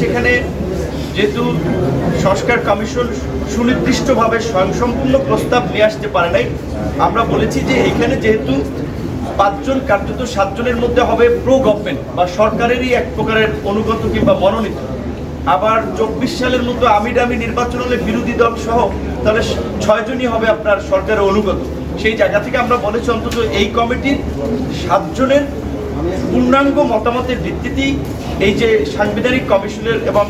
সেখানে যেহেতু সংস্কার কমিশন সুনির্দিষ্টভাবে স্বয়ংসম্পূর্ণ প্রস্তাব নিয়ে আসতে পারে নাই, আমরা বলেছি যে এখানে যেহেতু পাঁচজন, কার্যত সাতজনের মধ্যে হবে প্রো গভর্নমেন্ট বা সরকারেরই এক প্রকারের অনুগত কিংবা মনোনীত। আবার চব্বিশ সালের মতো আমি ডামি নির্বাচন হলে বিরোধী দল সহ তাহলে ছয়জনই হবে আপনার সরকারের অনুগত। সেই জায়গা থেকে আমরা বলেছি অন্তত এই কমিটির সাতজনের পূর্ণাঙ্গ মতামতের ভিত্তিতেই এই যে সাংবিধানিক কমিশনের এবং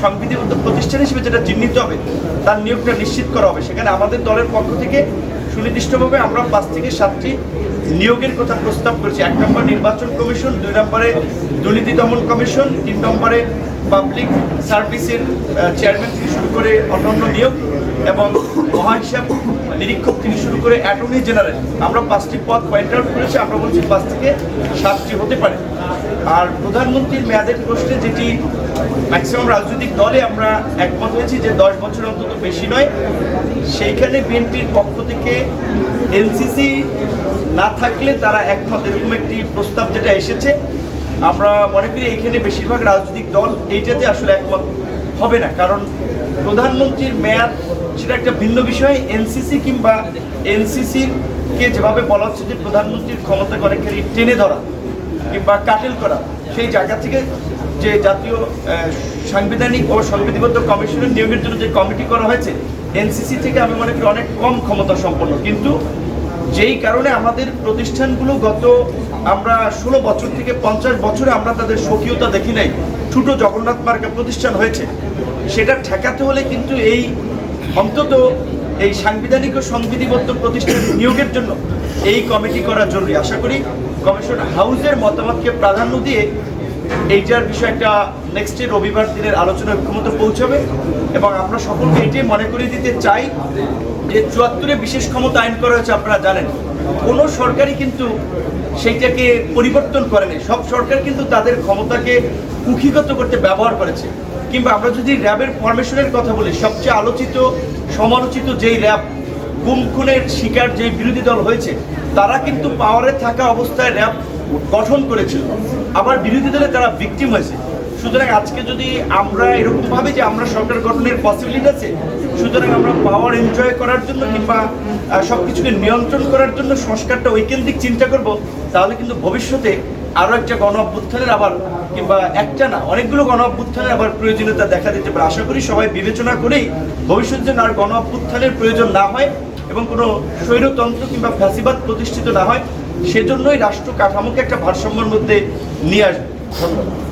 সাংবিধানিক প্রতিষ্ঠান হিসেবে যেটা চিহ্নিত হবে, তার নিয়োগটা নিশ্চিত করা হবে। সেখানে আমাদের দলের পক্ষ থেকে সুনির্দিষ্টভাবে আমরা পাঁচ থেকে সাতটি নিয়োগের কথা প্রস্তাব করেছি। এক নম্বর নির্বাচন কমিশন, দুই নম্বরে দুর্নীতি দমন কমিশন, তিন নম্বরে পাবলিক সার্ভিসের চেয়ারম্যান থেকে শুরু করে অন্যান্য নিয়োগ এবং মহাহিসাব নিরীক্ষক থেকে শুরু করে অ্যাটর্নি জেনারেল। আমরা পাঁচটি পদ পয়েন্ট আউট করেছি, আমরা বলছি পাঁচ থেকে সাতটি হতে পারে। আর প্রধানমন্ত্রীর মেয়াদের প্রশ্নে যেটি ম্যাক্সিমাম রাজনৈতিক দলে আমরা একমত হয়েছি যে দশ বছর অন্তত বেশি নয়, সেইখানে বিএনপির পক্ষ থেকে এনসিসি না থাকলে তারা একমত। এরকম একটি প্রস্তাব যেটা এসেছে, আমরা মনে করি এইখানে বেশিরভাগ রাজনৈতিক দল এইটাতে আসলে একমত হবে না। কারণ প্রধানমন্ত্রীর মেয়াদ সেটা একটা ভিন্ন বিষয়। এনসিসি কিংবা এনসিসির কে যেভাবে বলা হচ্ছে যে প্রধানমন্ত্রীর ক্ষমতাকে অনেকখানি টেনে ধরা কিংবা কাটেল করা, সেই জায়গা থেকে যে জাতীয় সাংবিধানিক ও সংবিধিবদ্ধ কমিশনের নিয়োগের জন্য যে কমিটি করা হয়েছে, এনসিসি থেকে আমি মনে করি অনেক কম ক্ষমতা সম্পন্ন। কিন্তু যেই কারণে আমাদের প্রতিষ্ঠানগুলো গত আমরা ষোলো বছর থেকে পঞ্চাশ বছরে আমরা তাদের স্বকীয়তা দেখি নাই। ছোট জগন্নাথ মার্কা প্রতিষ্ঠান হয়েছে। সেটা ঠেকাতে হলে কিন্তু এই অন্তত এই সাংবিধানিক ও সংবিধিবদ্ধ প্রতিষ্ঠান নিয়োগের জন্য এই কমিটি করা জরুরি। আশা করি কমিশন হাউসের মতামতকে প্রাধান্য দিয়ে এইটার বিষয়ে একটা নেক্সট ডে রবিবার দিনের আলোচনা ক্ষমতা পৌঁছাবে এবং আমরা সকলকে এটাই মনে করিয়ে দিতে চাই যে চুয়াত্তরে বিশেষ ক্ষমতা আইন করা হয়েছে, আপনারা জানেন। কোনো সরকারই কিন্তু সেইটাকে পরিবর্তন করেনি সব সরকার কিন্তু তাদের ক্ষমতাকে কুক্ষিগত করতে ব্যবহার করেছে। কিংবা আমরা যদি র্যাবের ফরমেশনের কথা বলি, সবচেয়ে আলোচিত, সমালোচিত যেই র্যাব, গুম, খুনের শিকার যে বিরোধী দল হয়েছে, তারা কিন্তু পাওয়ারে থাকা অবস্থায় র্যাব গঠন করেছিল। আবার বিরোধী দলে তারা ভিকটিম হয়েছে সুতরাং আজকে যদি আমরা এরকম ভাবে যে আমরা সরকার গঠনের পসিবিলিটি আছে সুতরাং আমরা পাওয়ার এনজয় করার জন্য কিংবা আহ, সবকিছুকে নিয়ন্ত্রণ করার জন্য সংস্কারটা ঐকেন্দ্রিক চিন্তা করব তাহলে কিন্তু ভবিষ্যতে আরও একটা গণ অভ্যুত্থানের আবার কিংবা একটা না অনেকগুলো গণ অভ্যুত্থানের আবার প্রয়োজনীয়তা দেখা দিতে পারে। আশা করি সবাই বিবেচনা করেই ভবিষ্যৎ যেন আর গণ অভ্যুত্থানের প্রয়োজন না হয় এবং কোনো স্বৈরতন্ত্র কিংবা ফ্যাসিবাদ প্রতিষ্ঠিত না হয় সেজন্যই রাষ্ট্র কাঠামোকে একটা ভারসাম্যের মধ্যে নিয়ে আসবে। ধন্যবাদ।